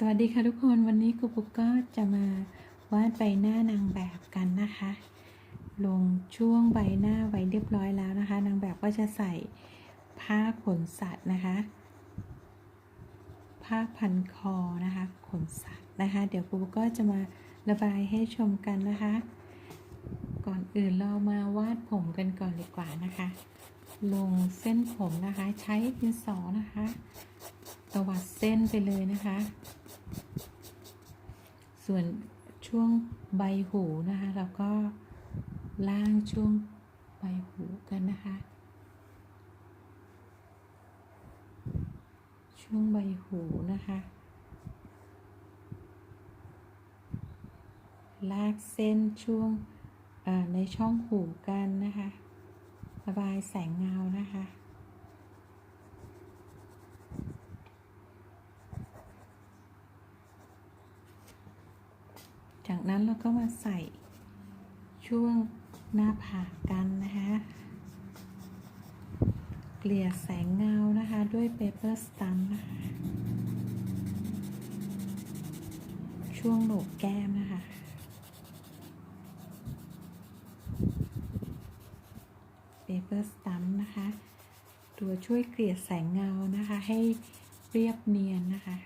สวัสดีค่ะทุกคนวันนี้ครูปุ๊กก็จะมาวาดใบหน้านางแบบกันนะคะ ลงช่วงใบหน้าไว้เรียบร้อยแล้วนะคะ นางแบบก็จะใส่ผ้าขนสัตว์นะคะ ผ้าพันคอนะคะ ขนสัตว์นะคะ เดี๋ยวครูปุ๊กก็จะมาระบายให้ชมกันนะคะ ก่อนอื่นเรามาวาดผมกันก่อนดีกว่านะคะ ลงเส้นผมนะคะใช้ดินสอนะคะตวัดเส้นไปเลยนะคะ ส่วนช่วงใบหูนะคะเราก็ล่างช่วงใบหูกันนะคะ ช่วงใบหูนะคะ ลากเส้นช่วงในช่องหูกันนะคะ ระบายแสงเงานะคะ จากนั้นเราก็มาใส่ช่วงหน้าผากกันนะคะ เกลี่ยแสงเงานะคะด้วยเปเปอร์สตัมนะคะ ช่วงโหนกแก้มนะคะเปเปอร์สตัมนะคะ ตัวช่วยเกลี่ยแสงเงานะคะ ให้เรียบเนียนนะคะ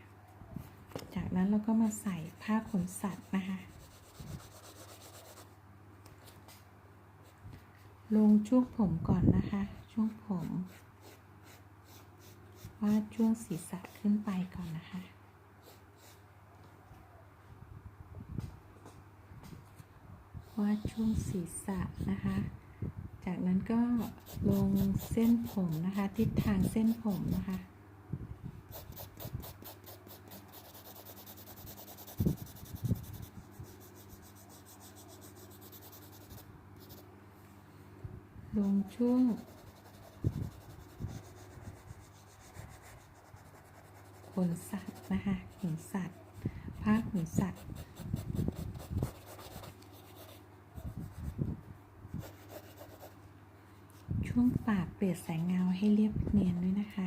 จากนั้นเราก็มาใส่ผ้าขนสัตว์นะคะ ลงช่วงผมก่อนนะคะ ช่วงผมวาดช่วงศีรษะขึ้นไปก่อนนะคะ วาดช่วงศีรษะนะคะ จากนั้นก็ลงเส้นผมนะคะ ทิศทางเส้นผมนะคะ ลงช่วง ขนสัตว์นะคะขนสัตว์ผ้าขนสัตว์ช่วงปากเปลี่ยนแสงเงาให้เรียบเนียนด้วยนะคะ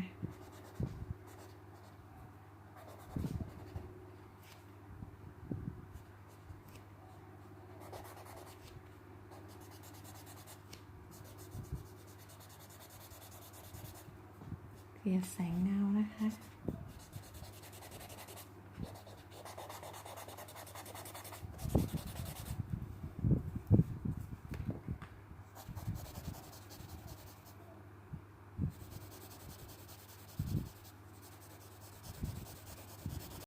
ลี่ยนแสงเงานะคะ